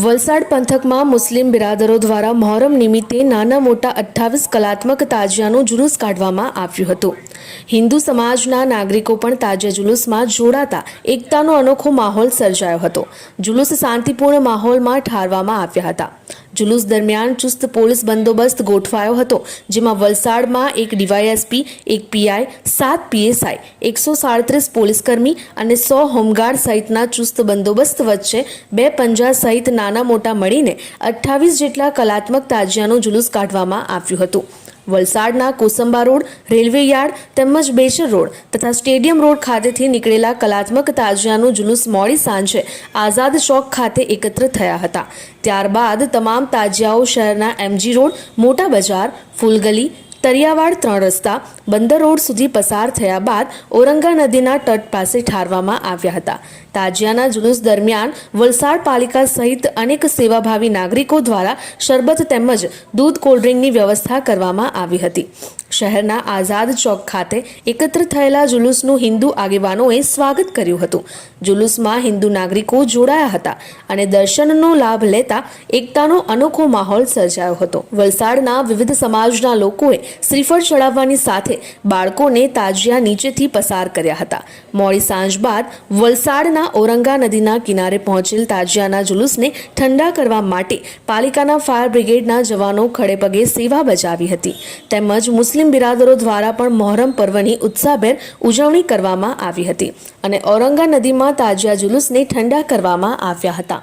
વલસાડ પંથકમાં મુસ્લિમ બિરાદરો દ્વારા મહોરમ નિમિત્તે નાના મોટા અઠ્ઠાવીસ કલાત્મક તાજિયાનું જુલુસ કાઢવામાં આવ્યું હતું. હિન્દુ સમાજના નાગરિકો પણ તાજિયા જુલુસમાં જોડાતા એકતાનો અનોખો માહોલ સર્જાયો હતો. જુલુસ શાંતિપૂર્ણ માહોલમાં ઠારવામાં આવ્યા હતા. જુલુસ દરમિયાન ચુસ્ત પોલીસ બંદોબસ્ત ગોઠવાયો હતો, જેમાં વલસાડમાં એક ડીવાયએસપી, એક પીઆઈ, સાત પીએસઆઈ, એકસો સાડત્રીસ પોલીસકર્મી અને સો હોમગાર્ડ સહિતના ચુસ્ત બંદોબસ્ત વચ્ચે બે પંજા સહિત નાના મોટા મળીને અઠ્ઠાવીસ જેટલા કલાત્મક તાજિયાનું જુલુસ કાઢવામાં આવ્યું હતું. વલસાડના કોસંબા રોડ, રેલવે યાર્ડ તેમજ બેચર રોડ તથા સ્ટેડિયમ રોડ ખાતેથી નીકળેલા કલાત્મક તાજિયાનું જુલુસ મોડી સાંજે આઝાદ ચોક ખાતે એકત્ર થયા હતા. ત્યારબાદ તમામ તાજિયાઓ શહેરના એમજી રોડ, મોટા બજાર, ફૂલગલી તરિયાવાડ ત્રણ રસ્તા બંદર રોડ સુધી પસાર થયા બાદ ઔરંગા નદીના તટ પાસે ઠારવામાં આવ્યા હતા. તાજિયાના જુલુસ દરમિયાન વલસાડ પાલિકા સહિત અનેક સેવાભાવી નાગરિકો દ્વારા શરબત તેમજ દૂધ કોલ્ડ્રિંકની વ્યવસ્થા કરવામાં આવી હતી. શહેરના આઝાદ ચોક ખાતે એકત્ર થયેલા જુલુસનું હિન્દુ આગેવાનોએ સ્વાગત કર્યું હતું. જુલુસમાં હિન્દુ નાગરિકો જોડાયા હતા અને દર્શનનો લાભ લેતા એકતાનો અનોખો માહોલ સર્જાયો હતો. વલસાડના વિવિધ સમાજના લોકોએ શ્રીફળ ચડાવવાની સાથે બાળકોને તાજિયા નીચેથી પસાર કર્યા હતા. મોડી સાંજ બાદ વલસાડના ઔરંગા નદીના કિનારે પહોંચેલ તાજિયાના જુલુસને ઠંડા કરવા માટે પાલિકાના ફાયર બ્રિગેડના જવાનો ખડેપગે સેવા બજાવી હતી. તેમજ મુસ્લિમ બિરાદરો દ્વારા પણ મોહરમ પર્વની ઉત્સાહભેર ઉજવણી કરવામાં આવી હતી અને ઔરંગા નદીમાં તાજિયા જુલુસને ઠંડા કરવામાં આવ્યા હતા.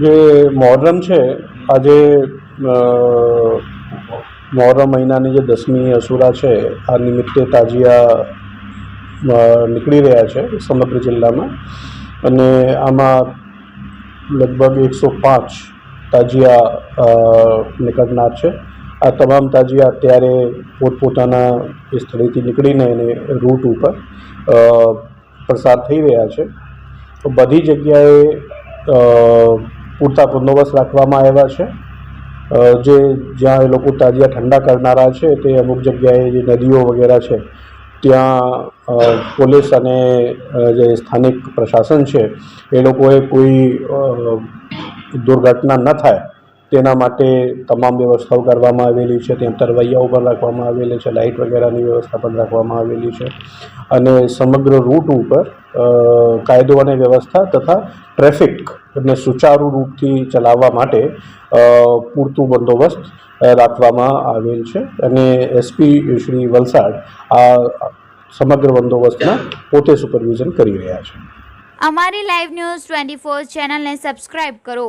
જે મોહરમ છે, આજે મોહરમ મહિનાની જે દસમી અસુરા છે, આ નિમિત્તે તાજિયા નીકળી રહ્યા છે સમગ્ર જિલ્લામાં. અને આમાં લગભગ એકસો પાંચ તાજિયા નીકળનાર છે. આ તમામ તાજિયા અત્યારે પોતપોતાના સ્થળેથી નીકળીને એને રૂટ ઉપર પસાર થઈ રહ્યા છે. બધી જગ્યાએ પૂરતા બંદોબસ્ત રાખવામાં આવ્યા છે. જે જ્યાં એ લોકો તાજિયા ઠંડા કરનારા છે તે અમુક જગ્યાએ જે નદીઓ વગેરે છે ત્યાં પોલીસ અને જે સ્થાનિક પ્રશાસન છે એ લોકોએ કોઈ દુર્ઘટના ન થાય. તેના માટે તમામ વ્યવસ્થાઓ કરવામાં આવેલી છે. ત્યાં તરવૈયાઓ પણ રાખવામાં આવેલી છે. લાઇટ વગેરેની વ્યવસ્થા પણ રાખવામાં આવેલી છે. અને સમગ્ર રૂટ ઉપર કાયદો અને વ્યવસ્થા તથા ટ્રાફિકને સુચારુ રૂપથી ચલાવવા માટે પૂરતું બંદોબસ્ત રાખવામાં આવેલ છે. અને એસપી શ્રી વલસાડ આ સમગ્ર બંદોબસ્તના પોતે સુપરવિઝન કરી રહ્યા છે. અમારી લાઈવ ન્યૂઝ ટ્વેન્ટી ફોર ચેનલને સબસ્ક્રાઇબ કરો.